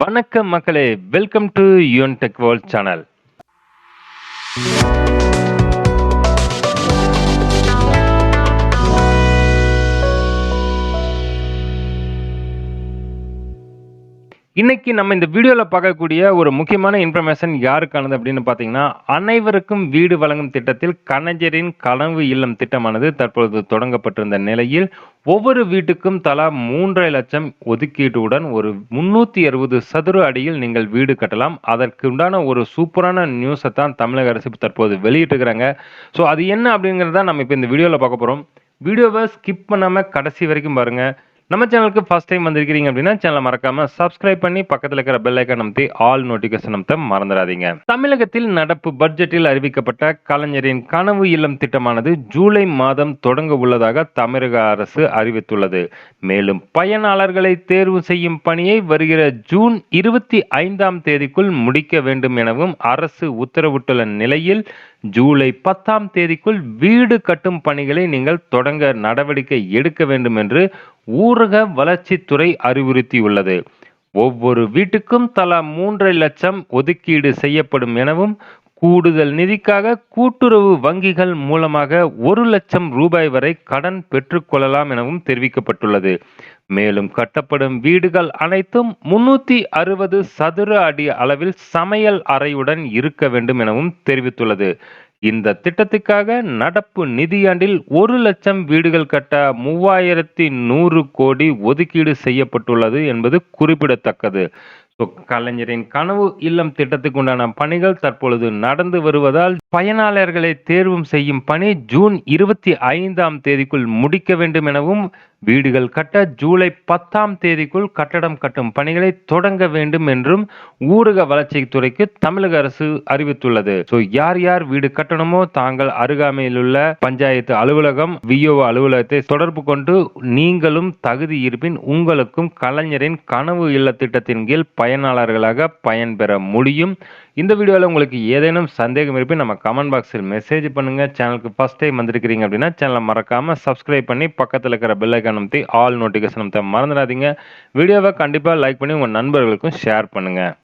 வணக்கம் மக்களே welcome to Yoon tech world channel இன்னைக்கு நம்ம இந்த வீடியோவில் பார்க்கக்கூடிய ஒரு முக்கியமான இன்ஃபர்மேஷன் யாருக்கானது அப்படின்னு பார்த்தீங்கன்னா அனைவருக்கும் வீடு வழங்கும் திட்டத்தில் கலைஞரின் கனவு இல்லம் திட்டமானது தற்பொழுது தொடங்கப்பட்டிருந்த நிலையில் ஒவ்வொரு வீட்டுக்கும் தலா மூன்றரை லட்சம் ஒதுக்கீட்டுடன் ஒரு முன்னூற்றி அறுபது சதுர அடியில் நீங்கள் வீடு கட்டலாம். அதற்குண்டான ஒரு சூப்பரான நியூஸை தான் தமிழக அரசு தற்போது வெளியிட்டிருக்கிறாங்க. ஸோ அது என்ன அப்படிங்கிறத நம்ம இப்போ இந்த வீடியோவில் பார்க்க போகிறோம் வீடியோவை ஸ்கிப் பண்ணாமல் கடைசி வரைக்கும் பாருங்கள் நம்ம சேனலுக்கு ஃபர்ஸ்ட் டைம் வந்திருக்கிறீங்க அப்படின்னா சேனலை மறக்காம சப்ஸ்கிரைப் பண்ணி பக்கத்தில் இருக்கிற பெல் ஐக்கன் அமைத்து ஆல் நோட்டிபிகேஷன் அமைத்த மறந்துடாதீங்க. தமிழகத்தில் நடப்பு பட்ஜெட்டில் அறிவிக்கப்பட்ட கலைஞரின் கனவு இல்லம் திட்டமானது ஜூலை மாதம் தொடங்க உள்ளதாக தமிழக அரசு அறிவித்துள்ளது. மேலும் பயனாளர்களை தேர்வு செய்யும் பணியை வருகிற ஜூன் இருபத்தி ஐந்தாம் தேதிக்குள் முடிக்க வேண்டும் எனவும் அரசு உத்தரவிட்டுள்ள நிலையில் ஜூலை பத்தாம் தேதிக்குள் வீடு கட்டும் பணிகளை நீங்கள் தொடங்க நடவடிக்கை எடுக்க வேண்டும் என்று ஊரக வளர்ச்சித்துறை அறிவுறுத்தியுள்ளது. ஒவ்வொரு வீட்டுக்கும் தலா மூன்றரை லட்சம் ஒதுக்கீடு செய்யப்படும் எனவும் கூடுதல் நிதிக்காக கூட்டுறவு வங்கிகள் மூலமாக ஒரு லட்சம் ரூபாய் வரை கடன் பெற்றுக்கொள்ளலாம் எனவும் தெரிவிக்கப்பட்டுள்ளது. மேலும் கட்டப்படும் வீடுகள் அனைத்தும் முன்னூத்தி அறுபது சதுர அடி அளவில் சமையல் அறையுடன் இருக்க வேண்டும் எனவும் தெரிவித்துள்ளது. இந்த திட்டத்துக்காக நடப்பு நிதியாண்டில் ஒரு லட்சம் வீடுகள் கட்ட மூவாயிரத்தி நூறு கோடி ஒதுக்கீடு செய்யப்பட்டுள்ளது என்பது குறிப்பிடத்தக்கது. கலைஞரின் கனவு இல்லம் திட்டத்துக்கு உண்டான பணிகள் தற்பொழுது நடந்து வருவதால் பயனாளர்களை தேர்வும் செய்யும் பணி ஜூன் இருபத்தி ஐந்தாம் தேதிக்குள் முடிக்க வேண்டும் எனவும் வீடுகள் கட்ட ஜூலை பத்தாம் தேதிக்குள் கட்டடம் கட்டும் பணிகளை தொடங்க வேண்டும் என்றும் ஊரக வளர்ச்சித்துறைக்கு தமிழக அரசு அறிவித்துள்ளது. ஸோ யார் யார் வீடு கட்டணுமோ தாங்கள் அருகாமையில் உள்ள பஞ்சாயத்து அலுவலகம் விஓ அலுவலகத்தை தொடர்பு கொண்டு நீங்களும் தகுதி இருப்பின் உங்களுக்கும் கலைஞரின் கனவு இல்ல திட்டத்தின் கீழ் பயனாளர்களாக பயன்பெற முடியும். இந்த வீடியோவில் உங்களுக்கு ஏதேனும் சந்தேகம் இருப்பின் நம்ம கமெண்ட் பாக்ஸில் மெசேஜ் பண்ணுங்க. சேனலுக்கு ஃபர்ஸ்ட் டைம் வந்திருக்கிறீங்க அப்படின்னா சேனலை மறக்காமல் சப்ஸ்கிரைப் பண்ணி பக்கத்தில் இருக்கிற பெல் ஐக்கான் ஆல் நோட்டிஃபிகேஷன் அமைத்த மறந்துடாதீங்க. வீடியோவை கண்டிப்பாக லைக் பண்ணி உங்கள் நண்பர்களுக்கும் ஷேர் பண்ணுங்கள்